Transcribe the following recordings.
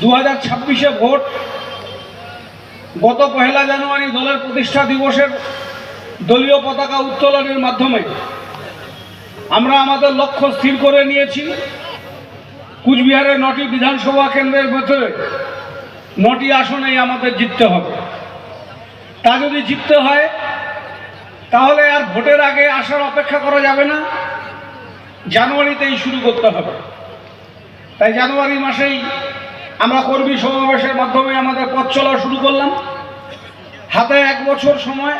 দু হাজার ছাব্বিশে ভোট। গত পহেলা জানুয়ারি দলের প্রতিষ্ঠা দিবসের দলীয় পতাকা উত্তোলনের মাধ্যমে আমরা আমাদের লক্ষ্য স্থির করে নিয়েছি। কুচবিহারের নটি বিধানসভা কেন্দ্রের ভেতরে নটি আসনেই আমাদের জিততে হবে। তা যদি জিততে হয়, তাহলে আর ভোটের আগে আসার অপেক্ষা করা যাবে না। জানুয়ারিতেই শুরু করতে হবে। তাই জানুয়ারি মাসেই আমরা কর্মী সমাবেশের মাধ্যমে আমাদের পথ চলা শুরু করলাম। হাতে এক বছর সময়।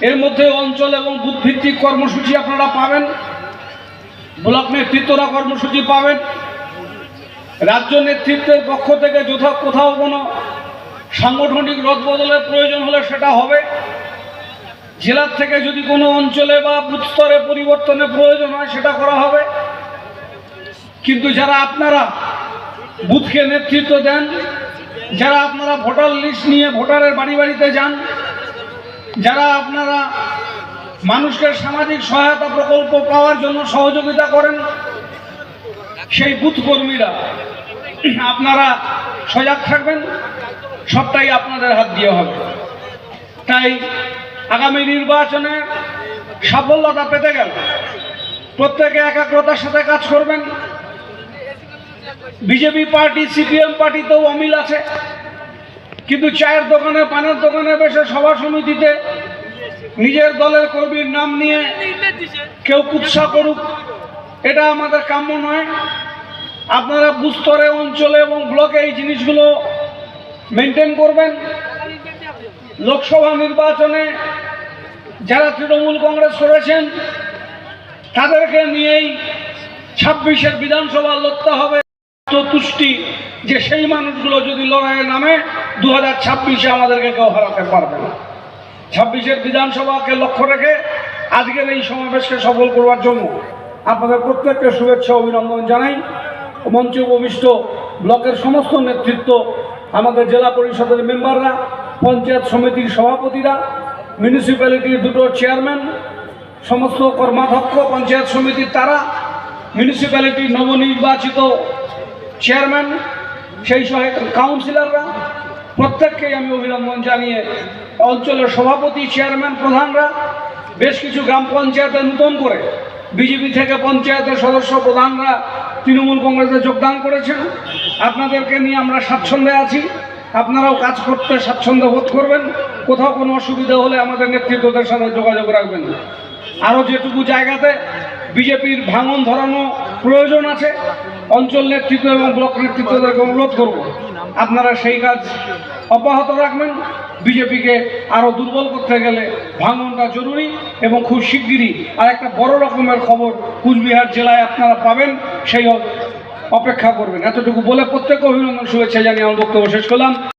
এর মধ্যে অঞ্চল এবং বুথভিত্তিক কর্মসূচি আপনারা পাবেন। ব্লক নেতৃত্বরা কর্মসূচি পাবেন। রাজ্য নেতৃত্বের পক্ষ থেকে যথা কোথাও কোনো সাংগঠনিক রদবদলের প্রয়োজন হলে সেটা হবে। জেলার থেকে যদি কোনো অঞ্চলে বা বুথ স্তরে পরিবর্তনের প্রয়োজন হয়, সেটা করা হবে। কিন্তু যারা আপনারা বুথকে নেতৃত্ব দেন। যারা আপনারা ভোটার লিস্ট নিয়ে ভোটারের বাড়ি বাড়িতে যান, যারা আপনারা মানুষকে সামাজিক সহায়তা প্রকল্প পাওয়ার জন্য সহযোগিতা করেন, সেই বুথ কর্মীরা, আপনারা সজাগ থাকবেন, সবটাই আপনাদের হাত দিয়ে হবে। তাই আগামী নির্বাচনে সাফল্যতা পেতে গেল প্রত্যেকে একাগ্রতার সাথে কাজ করবেন। বিজেপি পার্টি, সিপিএম পার্টিতেও অমিল আছে। কিন্তু চায়ের দোকানে, পানের দোকানে বসে সভা সমিতিতে নিজের দলের কর্মীর নাম নিয়ে কেউ কুৎসা করুক, এটা আমাদের কাম্য নয়। আপনারা বুস্তরে, অঞ্চলে এবং ব্লকে এই জিনিসগুলো মেনটেন করবেন। লোকসভা নির্বাচনে যারা তৃণমূল কংগ্রেস করেছেন, তাদেরকে নিয়েই ছাব্বিশের বিধানসভা লড়তে হবে। চতুষ্টি যে সেই মানুষগুলো যদি লড়াইয়ে নামে দু হাজার ছাব্বিশে আমাদেরকে কেউ হারাতে পারবে না। ছাব্বিশের বিধানসভাকে লক্ষ্য রেখে আজকের এই সমাবেশকে সফল করবার জন্য আপনাদের প্রত্যেককে শুভেচ্ছা অভিনন্দন জানাই। মঞ্চে উপবিষ্ট ব্লকের সমস্ত নেতৃত্ব, আমাদের জেলা পরিষদের মেম্বাররা, পঞ্চায়েত সমিতির সভাপতিরা মিউনিসিপ্যালিটির দুটো চেয়ারম্যান সমস্ত কর্মাধ্যক্ষ, পঞ্চায়েত সমিতির তারা মিউনিসিপ্যালিটির নবনির্বাচিত চেয়ারম্যান, সেই সহায়ক কাউন্সিলররা, প্রত্যেককেই আমি অভিনন্দন জানিয়ে অঞ্চলের সভাপতি, চেয়ারম্যান, প্রধানরা, বেশ কিছু গ্রাম পঞ্চায়েতে নতুন করে বিজেপি থেকে পঞ্চায়েতের সদস্য, প্রধানরা তৃণমূল কংগ্রেসে যোগদান করেছেন। আপনাদেরকে নিয়ে আমরা স্বাচ্ছন্দ্যে আছি। আপনারাও কাজ করতে স্বাচ্ছন্দ্য বোধ করবেন। কোথাও কোনো অসুবিধা হলে আমাদের নেতৃত্বদের সাথে যোগাযোগ রাখবেন। আরও যেটুকু জায়গাতে বিজেপির ভাঙন ধরানো প্রয়োজন আছে অঞ্চল নেতৃত্ব এবং ব্লক নেতৃত্বদেরকে অনুরোধ করব। আপনারা সেই কাজ অব্যাহত রাখবেন। বিজেপিকে আরও দুর্বল করতে গেলে ভাঙনটা জরুরি এবং খুব শিগগিরই আর একটা বড় রকমের খবর কুচবিহার জেলায় আপনারা পাবেন, সেই অপেক্ষা করবেন। এতটুকু বলে প্রত্যেক অভিনন্দন, শুভেচ্ছা জানিয়ে আমার বক্তব্য শেষ করলাম।